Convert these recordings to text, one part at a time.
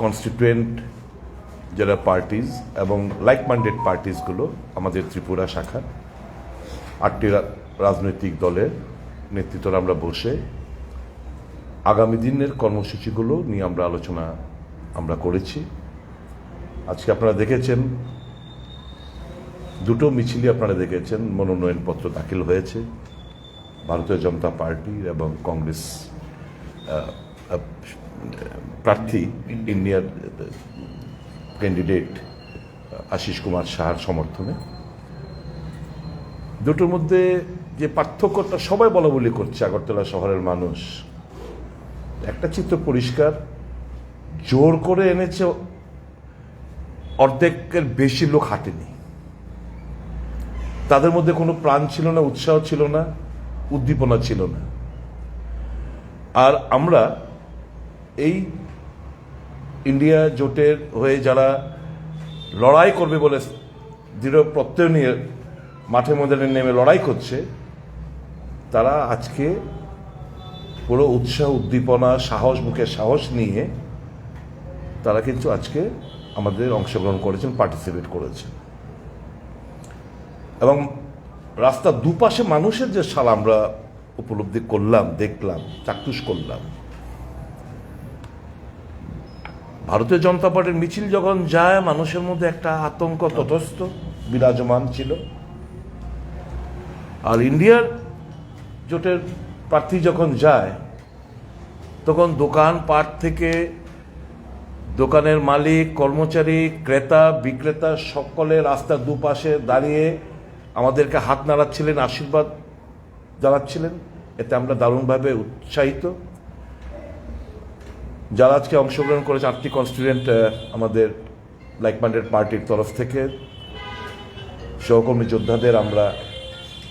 Constituent যারা parties এবং like minded পার্টিসগুলো আমাদের ত্রিপুরা শাখা আটটি রাজনৈতিক দলের নেতৃত্বরা আমরা বসে আগামী দিনের কর্মসূচিগুলো নিয়ে আমরা আলোচনা আমরা করেছি। আজকে আপনারা দেখেছেন, দুটো মিছিলই আপনারা দেখেছেন, মনোনয়নপত্র দাখিল হয়েছে। ভারতীয় জনতা পার্টি এবং কংগ্রেস প্রার্থী ইন্ডিয়ার ক্যান্ডিডেট আশিস কুমার সাহার সমর্থনে। দুটোর মধ্যে যে পার্থক্যটা সবাই বলা বলি করছে, আগরতলা শহরের মানুষ, একটা চিত্র পরিষ্কার, জোর করে এনেছে, অর্ধেকের বেশি লোক হাঁটেনি। তাদের মধ্যে কোনো প্রাণ ছিল না, উৎসাহ ছিল না, উদ্দীপনা ছিল না। আর আমরা এই ইন্ডিয়া জোটের হয়ে যারা লড়াই করবে বলে দৃঢ় প্রত্যয় নিয়ে মাঠে ময়দানে নেমে লড়াই করছে, তারা আজকে পুরো উৎসাহ, উদ্দীপনা, সাহস মুখে সাহস নিয়ে তারা কিন্তু আজকে আমাদের অংশগ্রহণ করেছেন পার্টিসিপেট করেছেন। এবং রাস্তার দুপাশে মানুষের যে সাল আমরা উপলব্ধি করলাম, দেখলাম, চাক্ষুষ করলাম ভারতীয় জনতা পার্টির মিছিল যখন যায়, মানুষের মধ্যে একটা আতঙ্ক তটস্থ, বিরাজমান ছিল। আর ইন্ডিয়ার জোটের প্রার্থী যখন যায়, তখন দোকান পাট থেকে দোকানের মালিক, কর্মচারী, ক্রেতা, বিক্রেতা সকলে রাস্তার দুপাশে দাঁড়িয়ে আমাদেরকে হাত নাড়াচ্ছিলেন, আশীর্বাদ জানাচ্ছিলেন। এতে আমরা দারুণভাবে উৎসাহিত। যারা আজকে অংশগ্রহণ করেছে আটটি কনস্টিটুয়েন্ট আমাদের লাইক মাইন্ডেড পার্টির তরফ থেকে সহকর্মী যোদ্ধাদের আমরা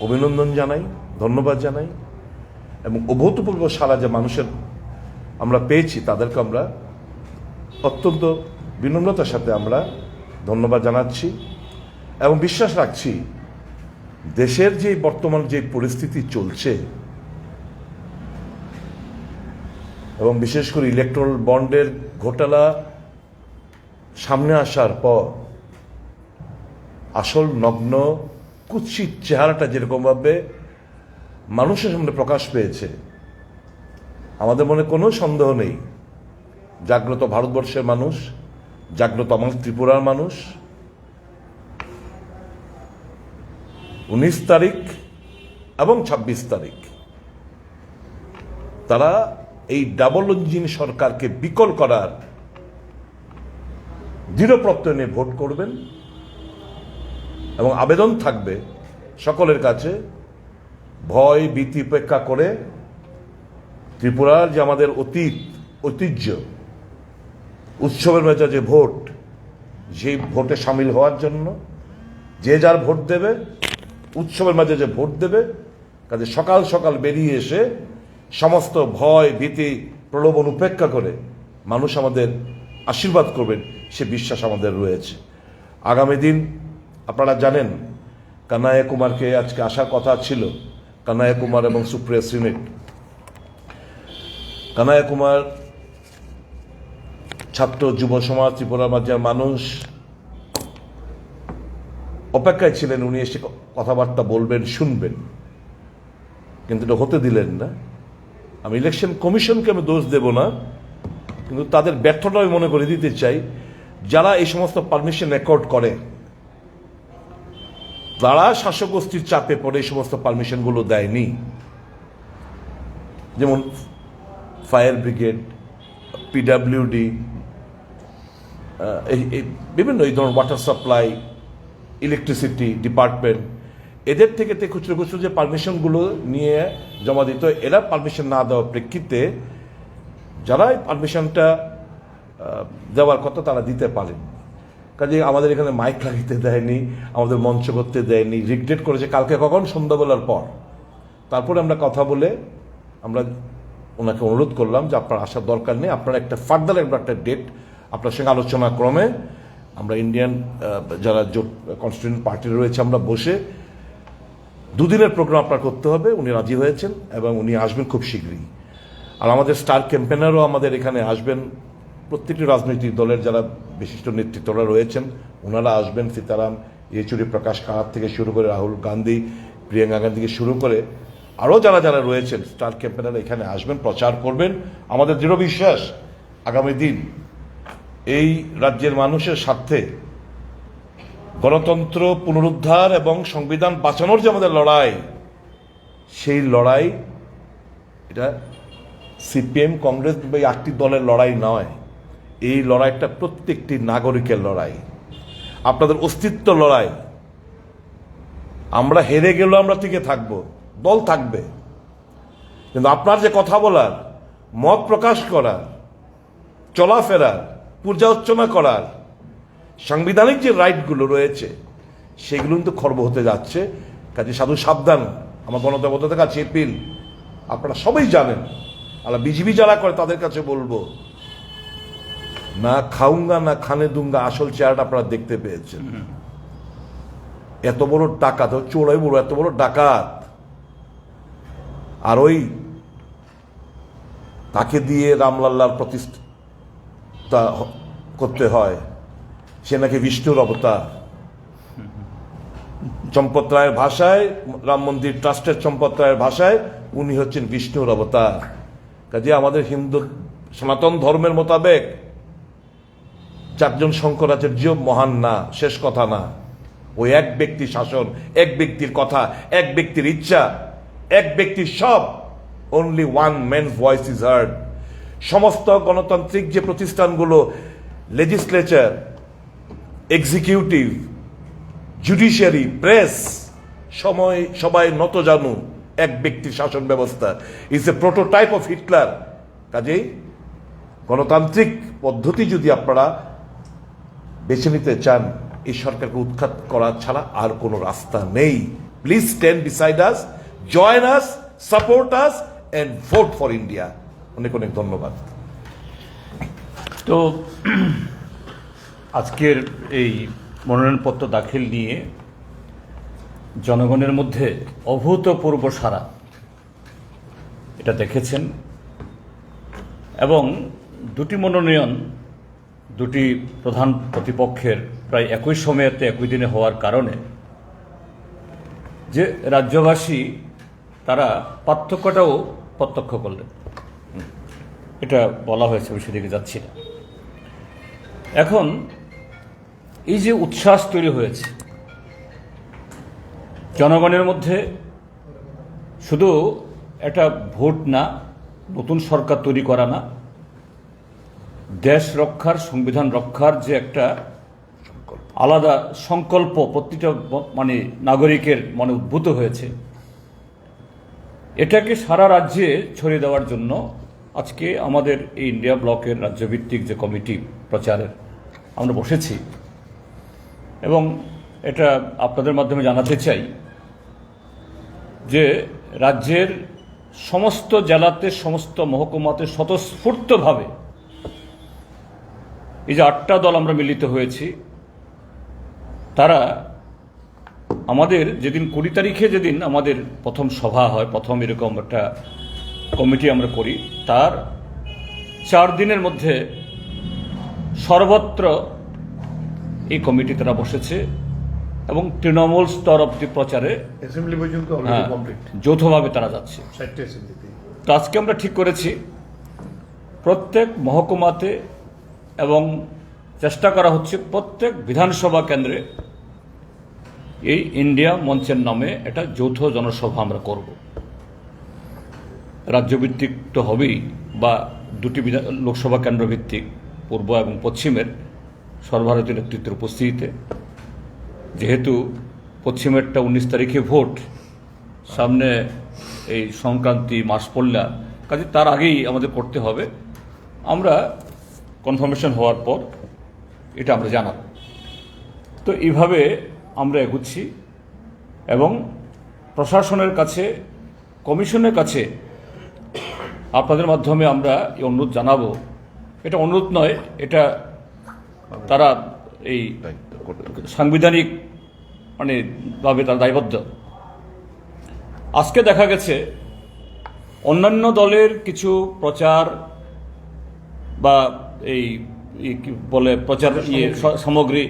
অভিনন্দন জানাই, ধন্যবাদ জানাই এবং অভূতপূর্ব সারা যে মানুষের আমরা পেয়েছি তাদেরকে আমরা অত্যন্ত বিনম্রতার সাথে আমরা ধন্যবাদ জানাচ্ছি এবং বিশ্বাস রাখছি দেশের যে বর্তমান যে পরিস্থিতি চলছে এবং বিশেষ করে ইলেকট্রাল বন্ডের ঘোটালা সামনে আসার পর আসল নগ্ন, কুৎসিত চেহারাটা যেরকমভাবে মানুষের সামনে প্রকাশ পেয়েছে, আমাদের মনে কোনো সন্দেহ নেই। জাগ্রত ভারতবর্ষের মানুষ, জাগ্রত আমার ত্রিপুরার মানুষ। উনিশ তারিখ এবং ২৬ তারিখ, তারা এই ডাবল ইঞ্জিন সরকারকে বিকল করার দৃঢ় প্রত্যয় নিয়ে ভোট করবেন এবং আবেদন থাকবে সকলের কাছে ভয়, ভীতি উপেক্ষা করে ত্রিপুরার যে আমাদের অতীত, ঐতিহ্য, উৎসবের মেজাজে ভোট, সেই ভোটে সামিল হওয়ার জন্য যে যার ভোট দেবে, উৎসবের মাঝে যে ভোট দেবে, কাজে সকাল সকাল বেরিয়ে এসে সমস্ত ভয়, ভীতি, প্রলোভন উপেক্ষা করে মানুষ আমাদের আশীর্বাদ করবেন, সে বিশ্বাস আমাদের রয়েছে। আগামী দিন আপনারা জানেন কানাইয়া কুমারকে আজকে আসার কথা ছিল কানাইয়া কুমার এবং সুপ্রিয়া সিনেট কানাইয়া কুমার ছাত্র যুব সমাজ, ত্রিপুরার মাঝে মানুষ অপেক্ষায় ছিলেন, উনি এসে কথাবার্তা বলবেন, শুনবেন। কিন্তু এটা হতে দিলেন না। আমি ইলেকশন কমিশনকে আমি দোষ দেব না, কিন্তু তাদের ব্যর্থটা আমি মনে করে দিতে চাই, যারা এই সমস্ত পারমিশন রেকর্ড করে, তারা শাসক গোষ্ঠীর চাপে পড়ে এই সমস্ত পারমিশনগুলো দেয়নি। যেমন ফায়ার ব্রিগেড পিডাব্লিউডি বিভিন্ন এই ধরনের ওয়াটার সাপ্লাই ইলেকট্রিসিটি ডিপার্টমেন্ট এদের থেকে খুচরো খুচরো যে পারমিশনগুলো নিয়ে জমা দিত এরা পারমিশন না দেওয়ার প্রেক্ষিতে যারা পারমিশনটা দেওয়ার কথা তারা দিতে পারেন। কাজে আমাদের এখানে মাইক লাগাইতে দেয়নি, আমাদের মঞ্চ করতে দেয়নি রিগ্রেট করেছে। কালকে কখন? সন্ধ্যাবেলার পর। তারপরে আমরা কথা বলে আমরা ওনাকে অনুরোধ করলাম যে আপনার আসার দরকার নেই। আপনার একটা ফার্দার একবার একটা ডেট আপনার সঙ্গে আলোচনা ক্রমে আমরা ইন্ডিয়ান যারা জোট কনস্টিটিউন্ট পার্টি রয়েছে, আমরা বসে দুদিনের প্রোগ্রাম আপনার করতে হবে, উনি রাজি হয়েছেন এবং উনি আসবেন খুব শীঘ্রই। আর আমাদের স্টার ক্যাম্পেনারও আমাদের এখানে আসবেন। প্রত্যেকটি রাজনৈতিক দলের যারা বিশিষ্ট নেতৃত্বরা রয়েছেন ওনারা আসবেন। সীতারাম, ইয়েচুরি, প্রকাশ কারাত থেকে শুরু করে রাহুল গান্ধী, প্রিয়াঙ্কা গান্ধী থেকে শুরু করে আরও যারা যারা রয়েছেন স্টার ক্যাম্পেনাররা এখানে আসবেন, প্রচার করবেন। আমাদের দৃঢ় বিশ্বাস, আগামী দিন এই রাজ্যের মানুষের স্বার্থে গণতন্ত্র পুনরুদ্ধার এবং সংবিধান বাঁচানোর যে আমাদের লড়াই, সেই লড়াই এটা সিপিএম, কংগ্রেস বা এই আটটি দলের লড়াই নয়। এই লড়াইটা প্রত্যেকটি নাগরিকের লড়াই। আপনাদের অস্তিত্ব লড়াই। আমরা হেরে গেলেও আমরা টিকে থাকব, দল থাকবে। কিন্তু আপনার যে কথা বলার, মত প্রকাশ করার, চলাফেরার, পূজা অর্চনা করার সাংবিধানিক যে রাইটগুলো রয়েছে সেগুলো কিন্তু খর্ব হতে যাচ্ছে। কাজে সাধু সাবধান আমার গণতন্ত্রের কাছে এপিল আপনারা সবাই জানেন আলা বিজিবি যারা করে তাদের কাছে বলব না খাউঙ্গা না খানে দুঙ্গা আসল চেহারাটা আপনারা দেখতে পেয়েছেন। এত বড় ডাকাত চোরাই বড় এত বড় ডাকাত। আর ওই তাকে দিয়ে রামলাল্লার প্রতিষ্ঠা করতে হয়। সে নাকি বিষ্ণুর অবতার। চম্পত রায়ের ভাষায়, রাম মন্দির ট্রাস্টের চম্পত রায়ের ভাষায় উনি হচ্ছেন বিষ্ণুর অবতার। কাজে আমাদের হিন্দু সনাতন ধর্মের মোতাবেক চারজন শঙ্করাচার্য মহান না, শেষ কথা না। ওই এক ব্যক্তি শাসন, এক ব্যক্তির কথা, এক ব্যক্তির ইচ্ছা, এক ব্যক্তির সব। Only one men voice is heard সমস্ত গণতান্ত্রিক যে প্রতিষ্ঠানগুলো লেজিসলেচার এক্সিকিউটিভ জুডিশিয়ারি প্রেস সময়, সবাই নত জানু, এক ব্যক্তির শাসন ব্যবস্থা। Is a prototype of Hitler কাজেই গণতান্ত্রিক পদ্ধতি যদি আপনারা বেছে নিতে চান, এই সরকারকে উৎখাত করা ছাড়া আর কোনো রাস্তা নেই। Please stand beside us join us support us and vote for India অনেক অনেক ধন্যবাদ। তো আজকের এই মনোনয়নপত্র দাখিল নিয়ে জনগণের মধ্যে অভূতপূর্ব সারা এটা দেখেছেন এবং দুটি মনোনয়ন দুটি প্রধান প্রতিপক্ষের প্রায় একই সময়তে একই দিনে হওয়ার কারণে যে রাজ্যবাসী তারা পার্থক্যটাও প্রত্যক্ষ করলেন। এটা বলা হয়েছে, আমি সেদিকে যাচ্ছি না। এখন এই যে উচ্ছ্বাস তৈরি হয়েছে, জনগণের মধ্যে শুধু একটা ভোট না, নতুন সরকার তৈরি করা না, দেশ রক্ষার, সংবিধান রক্ষার যে একটা আলাদা সংকল্প প্রতিটা মানে নাগরিকের মনে উদ্ভূত হয়েছে, এটাকে সারা রাজ্যে ছড়িয়ে দেওয়ার জন্য আজকে আমাদের এই ইন্ডিয়া ব্লকের রাজ্যভিত্তিক যে কমিটি প্রচারের, আমরা বসেছি। এবং এটা আপনাদের মাধ্যমে জানাতে চাই যে রাজ্যের সমস্ত জেলাতে, সমস্ত মহকুমাতে স্বতঃস্ফূর্তভাবে এই যে আটটা দল আমরা মিলিত হয়েছি, তারা আমাদের যেদিন কুড়ি তারিখে যেদিন আমাদের প্রথম সভা হয়, প্রথম এরকম একটা কমিটি আমরা করি, তার চার দিনের মধ্যে সর্বত্র এই কমিটি তারা বসেছে এবং তৃণমূল স্তর অব্দি প্রচারে হ্যাঁ, যৌথভাবে তারা যাচ্ছে। তো আজকে আমরা ঠিক করেছি প্রত্যেক মহকুমাতে এবং চেষ্টা করা হচ্ছে প্রত্যেক বিধানসভা কেন্দ্রে এই ইন্ডিয়া মঞ্চের নামে একটা যৌথ জনসভা আমরা করব। রাজ্যভিত্তিক তো হবেই বা দুটি লোকসভা কেন্দ্র ভিত্তিক পূর্ব এবং পশ্চিমের। সর্বভারতীয় নেতৃত্বের উপস্থিতিতে, যেহেতু পশ্চিমেরটা উনিশ তারিখে ভোট, সামনে এই সংক্রান্তি মাস পড়লা, কাজে তার আগেই আমাদের করতে হবে। আমরা কনফার্মেশন হওয়ার পর এটা আমরা জানাব। তো এইভাবে আমরা এগুচ্ছি এবং প্রশাসনের কাছে, কমিশনের কাছে আপনাদের মাধ্যমে আমরা এই অনুরোধ জানাব। এটা অনুরোধ নয়, এটা তারা এই সাংবিধানিক মানে ভাবে তারা দায়বদ্ধ। আজকে দেখা গেছে, অন্যান্য দলের কিছু প্রচার বা এই বলে, প্রচার ইয়ে সামগ্রী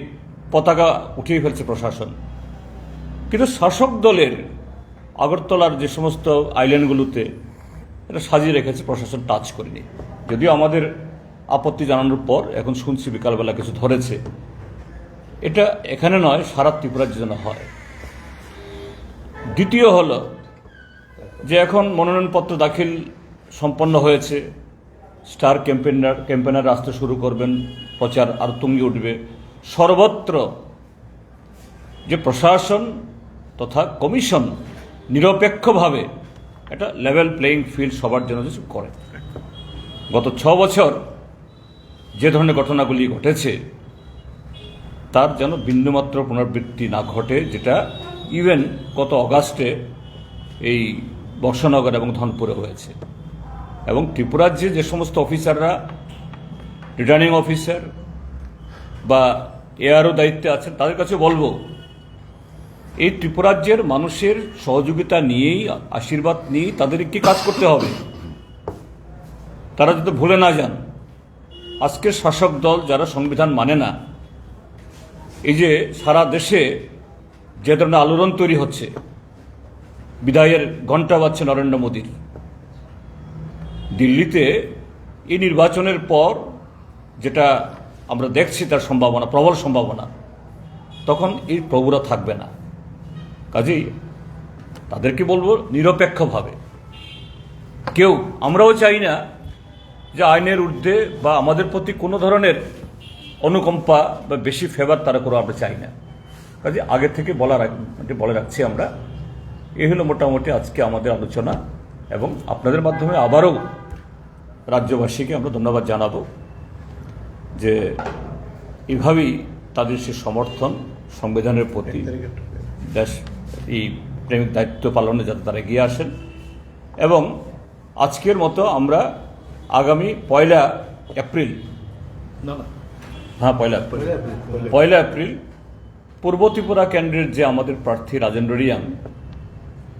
পতাকা উঠিয়ে ফেলছে প্রশাসন। কিন্তু শাসক দলের আগরতলার যে সমস্ত আইল্যান্ডগুলোতে এটা সাজিয়ে রেখেছে প্রশাসন টাচ করেনি। যদিও আমাদের আপত্তি জানানোর পর এখন শুনছি বিকালবেলা কিছু ধরেছে। এটা এখানে নয়, সারা ত্রিপুরার জন্য হয়। দ্বিতীয় হল যে এখন মনোনয়নপত্র দাখিল সম্পন্ন হয়েছে। স্টার ক্যাম্পেনার ক্যাম্পেনার আসতে শুরু করবেন, প্রচার আর তুঙ্গে উঠবে। সর্বত্র যে প্রশাসন তথা কমিশন নিরপেক্ষভাবে একটা লেভেল প্লেয়িং ফিল্ড সবার জন্য কিছু করে। গত ছ বছর যে ধরনের ঘটনাগুলি ঘটেছে, তার যেন বিন্দুমাত্র পুনরাবৃত্তি না ঘটে, যেটা ইভেন গত অগাস্টে এই বর্ষনগর এবং ধনপুরে হয়েছে। এবং ত্রিপুরার যে সমস্ত অফিসাররা রিটার্নিং অফিসার বা এআরও দায়িত্বে আছেন, তাদের কাছে বলব, এই ত্রিপুরাজ্যের মানুষের সহযোগিতা নিয়েই, আশীর্বাদ নিয়েই তাদের কি কাজ করতে হবে। তারা যাতে ভুলে না যান। আজকের শাসক দল যারা সংবিধান মানে না, এই যে সারা দেশে যে ধরনের আলোড়ন তৈরি হচ্ছে, বিদায়ের ঘণ্টা বাজছে নরেন্দ্র মোদীর। দিল্লিতে এই নির্বাচনের পর যেটা আমরা দেখছি তার সম্ভাবনা, প্রবল সম্ভাবনা, তখন এই প্রভুরা থাকবে না। কাজেই তাদেরকে বলব নিরপেক্ষভাবে। কেউ, আমরাও চাই না যে আইনের ঊর্ধ্বে বা আমাদের প্রতি কোনো ধরনের অনুকম্পা বা বেশি ফেভার তারা করে আমরা চাই না। কাজে আগে থেকে বলা রাখ- মানে বলে রাখছি আমরা এই হলো মোটামুটি আজকে আমাদের আলোচনা এবং আপনাদের মাধ্যমে আবারও রাজ্যবাসীকে আমরা ধন্যবাদ জানাব যে এভাবেই তাদের সে সমর্থন সংবিধানের প্রতি দেশ এই প্রেমিক দায়িত্ব পালনে যাতে তারা এগিয়ে আসেন। এবং আজকের মতো আমরা আগামী পয়লা এপ্রিল। হ্যাঁ পয়লা এপ্রিল। পয়লা এপ্রিল পূর্ব ত্রিপুরা কেন্দ্রের যে আমাদের প্রার্থী রাজেন্দ্র রিয়াং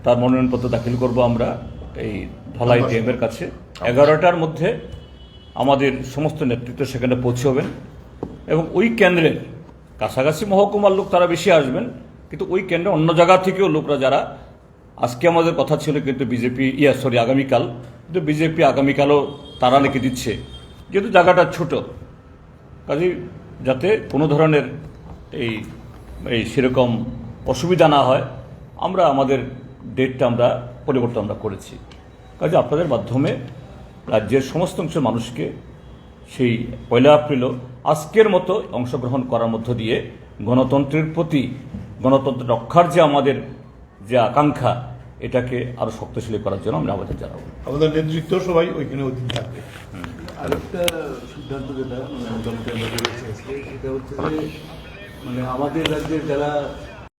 তার মনোনয়নপত্র দাখিল করব আমরা এই ধলাই ডিএমের কাছে। এগারোটার মধ্যে আমাদের সমস্ত নেতৃত্ব সেখানে পৌঁছবেন এবং ওই কেন্দ্রের কাছাকাছি মহকুমার লোক তারা বেশি আসবেন কিন্তু ওই কেন্দ্রে অন্য জায়গা থেকেও লোকরা যারা আজকে আমাদের কথা ছিল কিন্তু বিজেপি ইয়া সরি আগামীকাল কিন্তু বিজেপি আগামীকালও তারা নাকি দিচ্ছে। যেহেতু জায়গাটা ছোট কাজে যাতে কোনো ধরনের এই এই সেরকম অসুবিধা না হয়, আমরা, আমাদের ডেটটা আমরা, পরিবর্তন আমরা করেছি। কাজে আপনাদের মাধ্যমে রাজ্যের সমস্ত অংশের মানুষকে সেই পয়লা এপ্রিলও আজকের মতো অংশগ্রহণ করার মধ্য দিয়ে গণতন্ত্রের প্রতি, গণতন্ত্র রক্ষার যে আমাদের যে আকাঙ্ক্ষা এটাকে আরও শক্তিশালী করার জন্য আমরা আবেদন জানাব। আমাদের নেতৃত্ব সবাই ওইখানে অধীন থাকবে। আরেকটা সিদ্ধান্ত যেটা মানে সেটা হচ্ছে যে মানে আমাদের রাজ্যের যারা